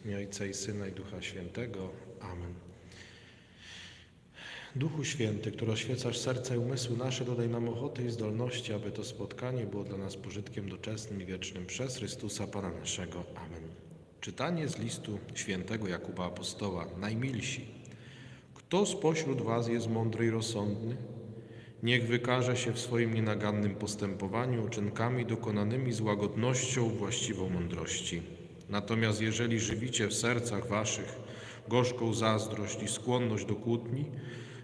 W imię Ojca i Syna i Ducha Świętego. Amen. Duchu Święty, który oświecasz serce i umysły nasze, dodaj nam ochoty i zdolności, aby to spotkanie było dla nas pożytkiem doczesnym i wiecznym przez Chrystusa Pana naszego. Amen. Czytanie z listu świętego Jakuba Apostoła. Najmilsi, kto spośród was jest mądry i rozsądny? Niech wykaże się w swoim nienagannym postępowaniu uczynkami dokonanymi z łagodnością właściwą mądrości. Natomiast jeżeli żywicie w sercach waszych gorzką zazdrość i skłonność do kłótni,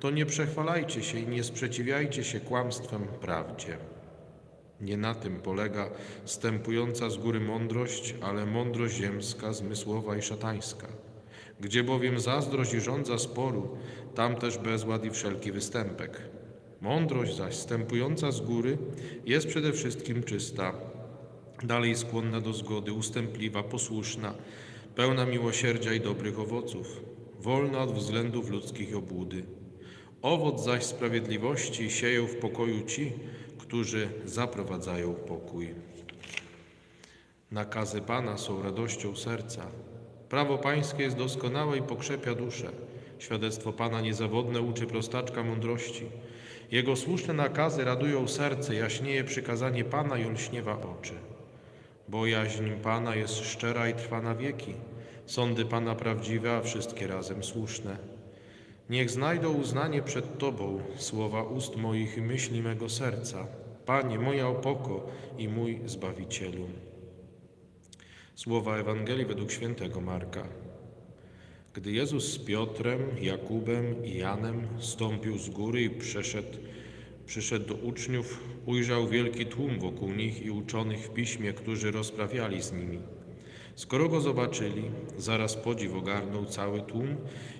to nie przechwalajcie się i nie sprzeciwiajcie się kłamstwem prawdzie. Nie na tym polega stępująca z góry mądrość, ale mądrość ziemska, zmysłowa i szatańska. Gdzie bowiem zazdrość i rządza sporu, tam też bezład i wszelki występek. Mądrość zaś stępująca z góry jest przede wszystkim czysta, dalej skłonna do zgody, ustępliwa, posłuszna, pełna miłosierdzia i dobrych owoców, wolna od względów ludzkich i obłudy. Owoc zaś sprawiedliwości sieją w pokoju ci, którzy zaprowadzają pokój. Nakazy Pana są radością serca. Prawo Pańskie jest doskonałe i pokrzepia duszę. Świadectwo Pana niezawodne uczy prostaczka mądrości. Jego słuszne nakazy radują serce, jaśnieje przykazanie Pana i olśniewa oczy. Bojaźń Pana jest szczera i trwa na wieki. Sądy Pana prawdziwe, a wszystkie razem słuszne. Niech znajdą uznanie przed Tobą słowa ust moich i myśli mego serca. Panie, moja opoko i mój Zbawicielu. Słowa Ewangelii według świętego Marka. Gdy Jezus z Piotrem, Jakubem i Janem stąpił z góry i przeszedł, przyszedł do uczniów, ujrzał wielki tłum wokół nich i uczonych w piśmie, którzy rozprawiali z nimi. Skoro go zobaczyli, zaraz podziw ogarnął cały tłum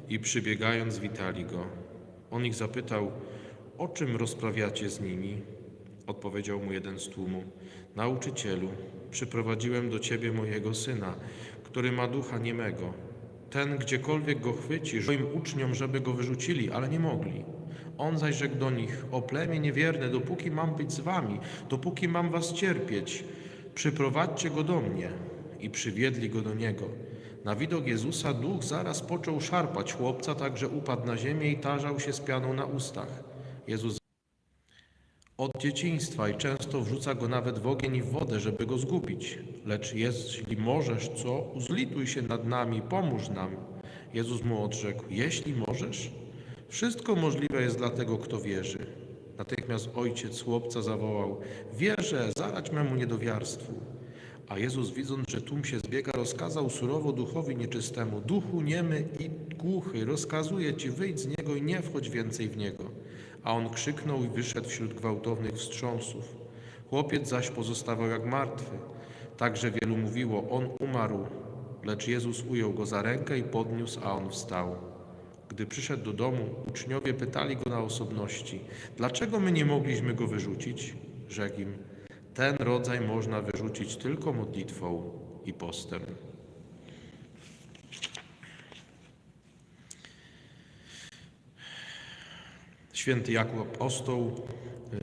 i przybiegając witali go. On ich zapytał, o czym rozprawiacie z nimi? Odpowiedział mu jeden z tłumu, nauczycielu, przyprowadziłem do ciebie mojego syna, który ma ducha niemego. Ten, gdziekolwiek go chwyci, swoim uczniom, żeby go wyrzucili, ale nie mogli. On zaś rzekł do nich, o plemię niewierne, dopóki mam być z wami, dopóki mam was cierpieć, przyprowadźcie go do mnie. I przywiedli go do niego. Na widok Jezusa duch zaraz począł szarpać chłopca, tak że upadł na ziemię i tarzał się z pianą na ustach. Jezus od dzieciństwa i często wrzuca go nawet w ogień i w wodę, żeby go zgubić. Lecz jeśli możesz, co? Zlituj się nad nami, pomóż nam. Jezus mu odrzekł, jeśli możesz? Wszystko możliwe jest dla tego, kto wierzy. Natychmiast ojciec chłopca zawołał, wierzę, zarać memu niedowiarstwu. A Jezus, widząc, że tłum się zbiega, rozkazał surowo duchowi nieczystemu, duchu niemy i głuchy, rozkazuję ci, wyjdź z niego i nie wchodź więcej w niego. A on krzyknął i wyszedł wśród gwałtownych wstrząsów. Chłopiec zaś pozostawał jak martwy. Także wielu mówiło, on umarł. Lecz Jezus ujął go za rękę i podniósł, a on wstał. Gdy przyszedł do domu, uczniowie pytali go na osobności, dlaczego my nie mogliśmy go wyrzucić? Rzekł im, ten rodzaj można wyrzucić tylko modlitwą i postem. Święty Jakub Apostoł y,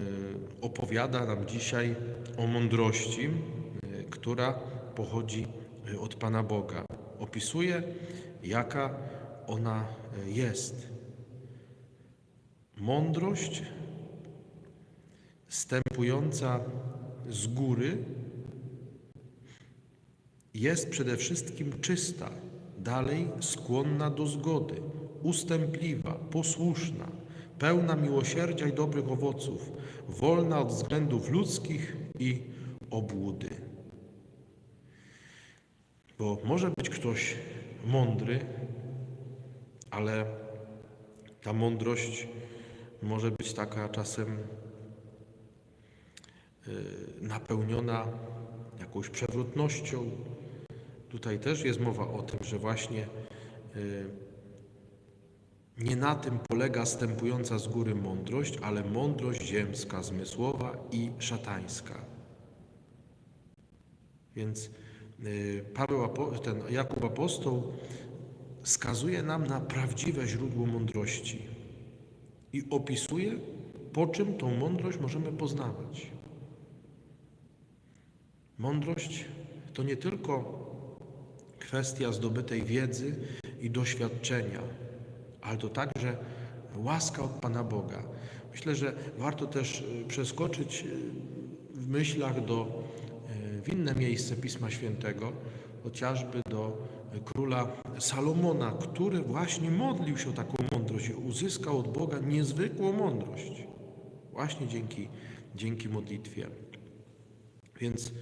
opowiada nam dzisiaj o mądrości, y, która pochodzi y, od Pana Boga. Opisuje, jaka ona jest. Mądrość stępująca z góry jest przede wszystkim czysta, dalej skłonna do zgody, ustępliwa, posłuszna, pełna miłosierdzia i dobrych owoców, wolna od względów ludzkich i obłudy. Bo może być ktoś mądry, ale ta mądrość może być taka czasem napełniona jakąś przewrotnością. Tutaj też jest mowa o tym, że właśnie nie na tym polega stępująca z góry mądrość, ale mądrość ziemska, zmysłowa i szatańska. Więc Paweł, ten Jakub Apostoł skazuje nam na prawdziwe źródło mądrości i opisuje, po czym tą mądrość możemy poznawać. Mądrość to nie tylko kwestia zdobytej wiedzy i doświadczenia, ale to także łaska od Pana Boga. Myślę, że warto też y, przeskoczyć y, w myślach do, y, w inne miejsce Pisma Świętego, chociażby do króla Salomona, który właśnie modlił się o taką mądrość i uzyskał od Boga niezwykłą mądrość. Właśnie dzięki, dzięki modlitwie. Więc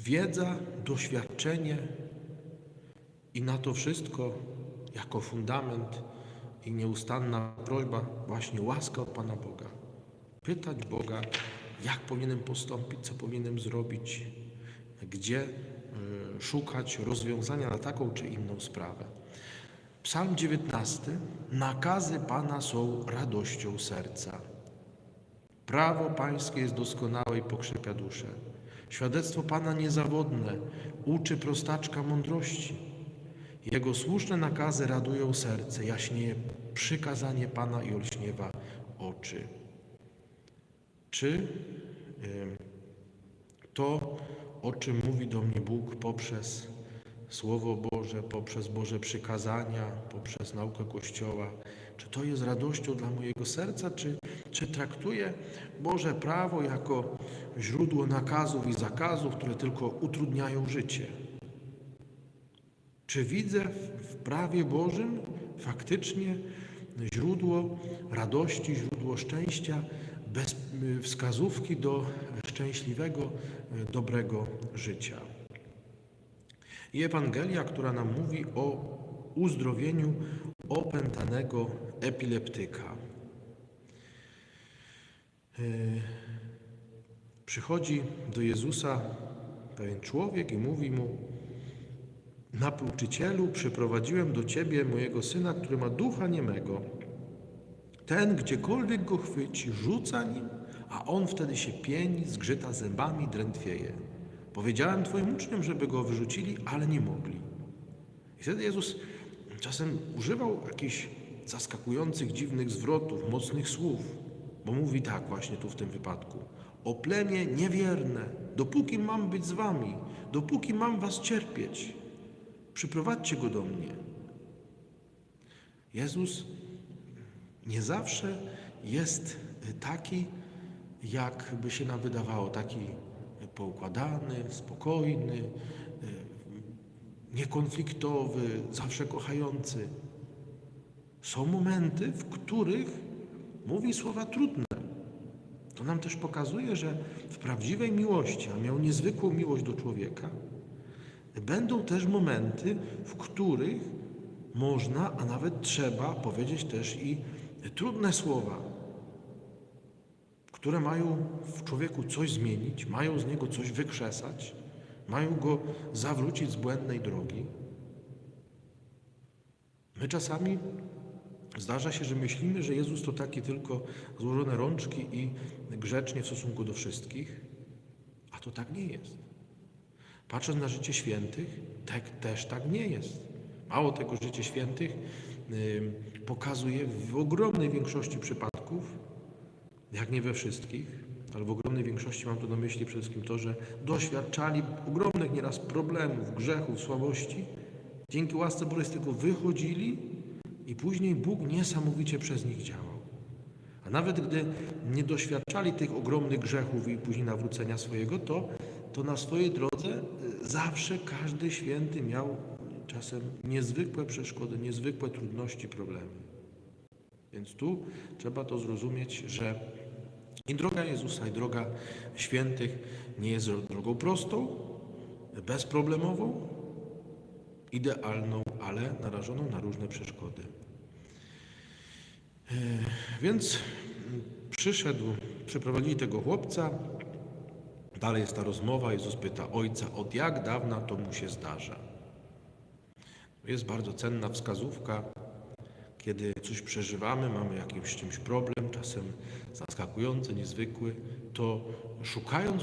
wiedza, doświadczenie i na to wszystko jako fundament i nieustanna prośba, właśnie łaska od Pana Boga. Pytać Boga, jak powinienem postąpić, co powinienem zrobić, gdzie szukać rozwiązania na taką czy inną sprawę. Psalm 19. Nakazy Pana są radością serca. Prawo Pańskie jest doskonałe i pokrzepia duszę. Świadectwo Pana niezawodne uczy prostaczka mądrości. Jego słuszne nakazy radują serce, jaśnieje przykazanie Pana i olśniewa oczy. Czy to, o czym mówi do mnie Bóg poprzez Słowo Boże, poprzez Boże przykazania, poprzez naukę Kościoła, czy to jest radością dla mojego serca, czy, czy traktuję Boże prawo jako źródło nakazów i zakazów, które tylko utrudniają życie? Czy widzę w prawie Bożym faktycznie źródło radości, źródło szczęścia, bez wskazówki do szczęśliwego, dobrego życia? I Ewangelia, która nam mówi o uzdrowieniu opętanego epileptyka. Yy, Przychodzi do Jezusa pewien człowiek i mówi mu: Napouczycielu, przyprowadziłem do ciebie mojego syna, który ma ducha niemego. Ten, gdziekolwiek go chwyci, rzuca nim, a on wtedy się pieni, zgrzyta zębami, drętwieje. Powiedziałem Twoim uczniom, żeby go wyrzucili, ale nie mogli. I wtedy Jezus czasem używał jakichś zaskakujących, dziwnych zwrotów, mocnych słów, bo mówi tak właśnie tu w tym wypadku. O plemię niewierne, dopóki mam być z wami, dopóki mam was cierpieć, przyprowadźcie go do mnie. Jezus nie zawsze jest taki, jak by się nam wydawało, taki poukładany, spokojny, niekonfliktowy, zawsze kochający. Są momenty, w których mówi słowa trudne. To nam też pokazuje, że w prawdziwej miłości, a miał niezwykłą miłość do człowieka, będą też momenty, w których można, a nawet trzeba powiedzieć też i trudne słowa, które mają w człowieku coś zmienić, mają z niego coś wykrzesać, mają go zawrócić z błędnej drogi. My czasami zdarza się, że myślimy, że Jezus to taki tylko złożone rączki i grzecznie w stosunku do wszystkich, a to tak nie jest. Patrząc na życie świętych, tak też tak nie jest. Mało tego, życie świętych yy, pokazuje w ogromnej większości przypadków, jak nie we wszystkich, ale w ogromnej większości mam tu na myśli przede wszystkim to, że doświadczali ogromnych nieraz problemów, grzechów, słabości. Dzięki łasce Bożej z tego wychodzili i później Bóg niesamowicie przez nich działał. A nawet gdy nie doświadczali tych ogromnych grzechów i później nawrócenia swojego, to, to na swojej drodze y, zawsze każdy święty miał czasem niezwykłe przeszkody, niezwykłe trudności, problemy. Więc tu trzeba to zrozumieć, że i droga Jezusa, i droga świętych nie jest drogą prostą, bezproblemową, idealną, ale narażoną na różne przeszkody. E, więc przyszedł, przyprowadzili tego chłopca. Dalej jest ta rozmowa. Jezus pyta ojca, od jak dawna to mu się zdarza. Jest bardzo cenna wskazówka, kiedy coś przeżywamy, mamy jakiś czymś problem, czasem zaskakujący, niezwykły, to szukając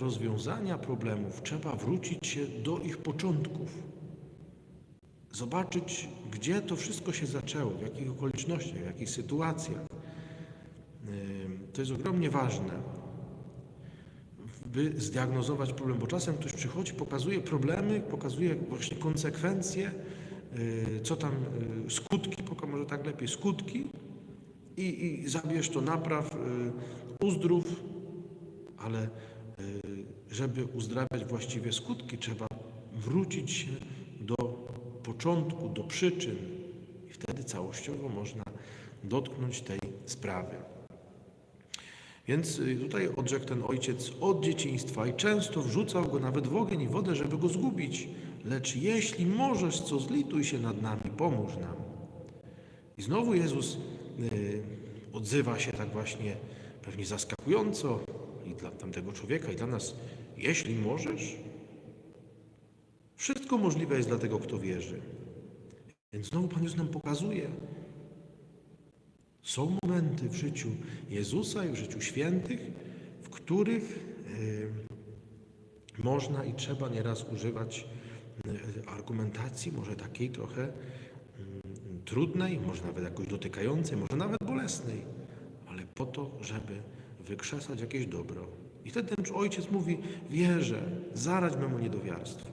rozwiązania problemów, trzeba wrócić się do ich początków. Zobaczyć, gdzie to wszystko się zaczęło, w jakich okolicznościach, w jakich sytuacjach. To jest ogromnie ważne. By zdiagnozować problem, bo czasem ktoś przychodzi, pokazuje problemy, pokazuje właśnie konsekwencje, y, co tam, y, skutki, może tak lepiej, skutki i, i zabierz to, napraw, y, uzdrów, ale żeby uzdrawiać właściwie skutki, trzeba wrócić się do początku, do przyczyn i wtedy całościowo można dotknąć tej sprawy. Więc y, tutaj odrzekł ten ojciec od dzieciństwa i często wrzucał go nawet w ogień i wodę, żeby go zgubić. Lecz jeśli możesz, co zlituj się nad nami, pomóż nam. I znowu Jezus y, odzywa się tak właśnie pewnie zaskakująco i dla tamtego człowieka, i dla nas. Jeśli możesz, wszystko możliwe jest dla tego, kto wierzy. Więc znowu Pan Jezus nam pokazuje, są momenty w życiu Jezusa i w życiu świętych, w których y, można i trzeba nieraz używać y, argumentacji, może takiej trochę mm, trudnej, może nawet jakoś dotykającej, może nawet bolesnej, ale po to, żeby wykrzesać jakieś dobro. I wtedy ten ojciec mówi: Wierzę, zaradź memu niedowiarstwu.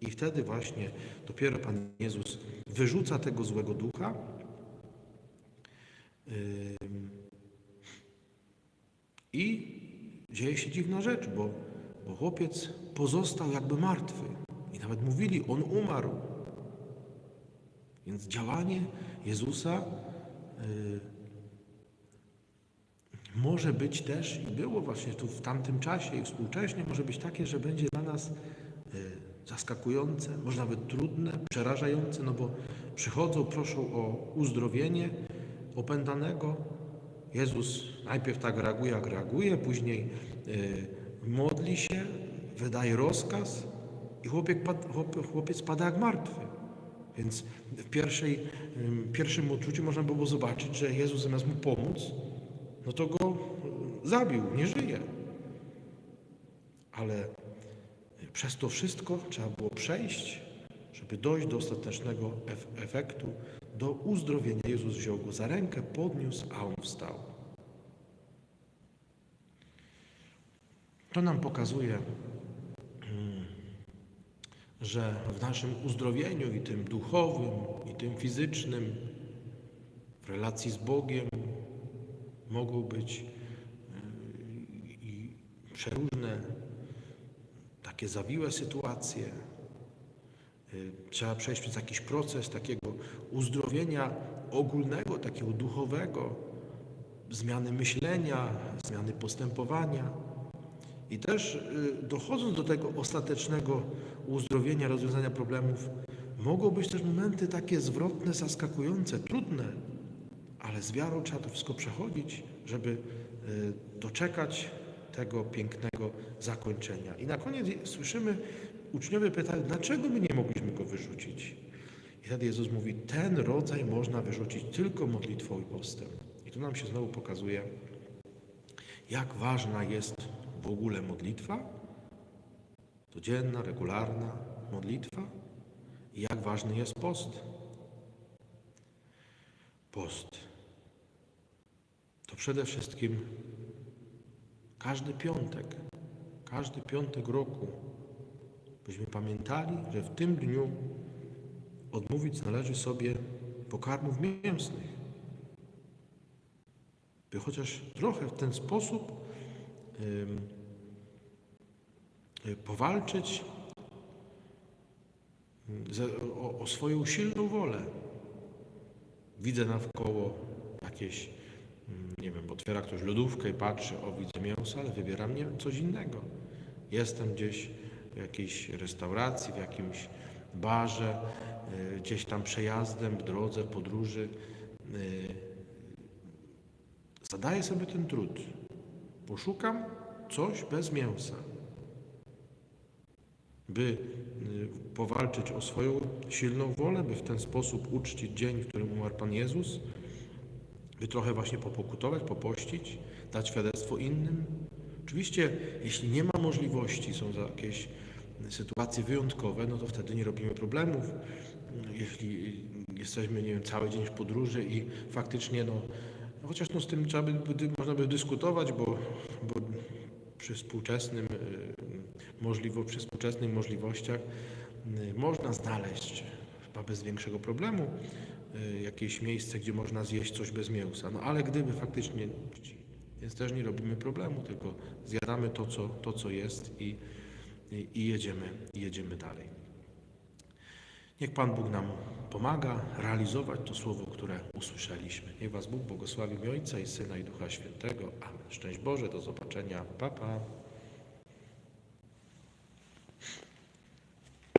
I wtedy właśnie dopiero Pan Jezus wyrzuca tego złego ducha, I dzieje się dziwna rzecz, bo, bo chłopiec pozostał jakby martwy. I nawet mówili, on umarł. Więc działanie Jezusa y, może być też i było właśnie tu w tamtym czasie i współcześnie może być takie, że będzie dla nas y, zaskakujące, może nawet trudne, przerażające, no bo przychodzą, proszą o uzdrowienie, opętanego. Jezus najpierw tak reaguje, jak reaguje, później y, modli się, wydaje rozkaz i chłopiec, chłopiec pada jak martwy. Więc w pierwszej, ym, pierwszym odczuciu można było zobaczyć, że Jezus zamiast mu pomóc, no to go y, zabił, nie żyje. Ale przez to wszystko trzeba było przejść, żeby dojść do ostatecznego ef- efektu, do uzdrowienia. Jezus wziął go za rękę, podniósł, a on wstał. To nam pokazuje, mm, że w naszym uzdrowieniu i tym duchowym, i tym fizycznym, w relacji z Bogiem mogą być y, i przeróżne takie zawiłe sytuacje, Trzeba przejść przez jakiś proces takiego uzdrowienia ogólnego, takiego duchowego, zmiany myślenia, zmiany postępowania. I też y, dochodząc do tego ostatecznego uzdrowienia, rozwiązania problemów, mogą być też momenty takie zwrotne, zaskakujące, trudne, ale z wiarą trzeba to wszystko przechodzić, żeby y, doczekać tego pięknego zakończenia. I na koniec słyszymy, uczniowie pytają, dlaczego my nie mogliśmy go wyrzucić? I wtedy Jezus mówi, ten rodzaj można wyrzucić tylko modlitwą i postem. I tu nam się znowu pokazuje, jak ważna jest w ogóle modlitwa, codzienna, regularna modlitwa i jak ważny jest post. Post to przede wszystkim każdy piątek, każdy piątek roku, byśmy pamiętali, że w tym dniu odmówić należy sobie pokarmów mięsnych. By chociaż trochę w ten sposób ym, y, powalczyć ze, o, o swoją silną wolę. Widzę naokoło jakieś Mm, nie wiem, otwiera ktoś lodówkę i patrzy, o widzę mięso, ale wybieram nie, coś innego. Jestem gdzieś w jakiejś restauracji, w jakimś barze, y, gdzieś tam przejazdem, w drodze, w podróży. y, Zadaję sobie ten trud. Poszukam coś bez mięsa, by y, powalczyć o swoją silną wolę, by w ten sposób uczcić dzień, w którym umarł Pan Jezus, by trochę właśnie popokutować, popościć, dać świadectwo innym. Oczywiście, jeśli nie ma możliwości, są jakieś sytuacje wyjątkowe, no to wtedy nie robimy problemów. Jeśli jesteśmy, nie wiem, cały dzień w podróży i faktycznie, no, chociaż no, z tym trzeba by, by, można by dyskutować, bo, bo przy współczesnym, y, możliwo, przy współczesnych możliwościach y, można znaleźć chyba bez większego problemu y, jakieś miejsce, gdzie można zjeść coś bez mięsa. No ale gdyby faktycznie, więc też nie robimy problemu, tylko zjadamy to, co, to, co jest i, i, i jedziemy, i jedziemy dalej. Niech Pan Bóg nam pomaga realizować to słowo, które usłyszeliśmy. Niech Was Bóg błogosławi Ojca i Syna i Ducha Świętego. Amen. Szczęść Boże, do zobaczenia. Pa, pa.